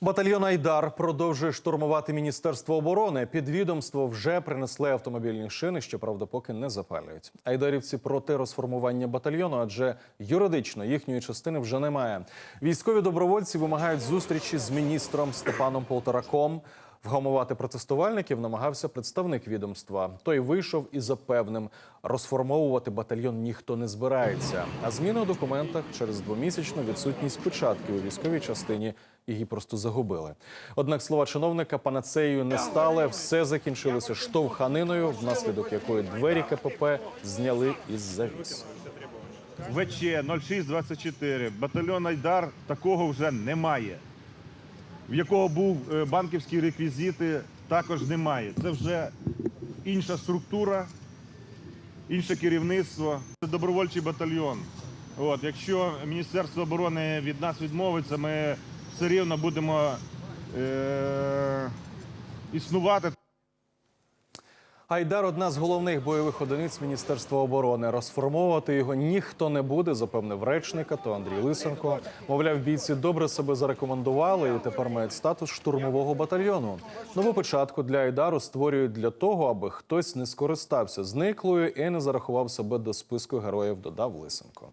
Батальйон Айдар продовжує штурмувати міністерство оборони. Під відомство вже принесли автомобільні шини, щоправда, поки не запалюють. Айдарівці проти розформування батальйону, адже юридично їхньої частини вже немає. Військові добровольці вимагають зустрічі з міністром Степаном Полтораком. Вгамувати протестувальників намагався представник відомства. Той вийшов і запевнив, розформовувати батальйон ніхто не збирається. А зміни у документах через двомісячну відсутність печатки у військовій частині її просто загубили. Однак слова чиновника панацеєю не стали. Все закінчилося штовханиною, внаслідок якої двері КПП зняли із завіс. ВЧ 0624, батальйон Айдар такого вже немає. В якого був е, банківські реквізити, також немає. Це вже інша структура, інше керівництво. Це добровольчий батальйон. От, якщо Міністерство оборони від нас відмовиться, ми все рівно будемо е- існувати. Айдар одна з головних бойових одиниць Міністерства оборони. Розформовувати його ніхто не буде, запевнив речника. То Андрій Лисенко. Мовляв, бійці добре себе зарекомендували і тепер мають статус штурмового батальйону. Нову початку для Айдару створюють для того, аби хтось не скористався зниклою і не зарахував себе до списку героїв. Додав Лисенко.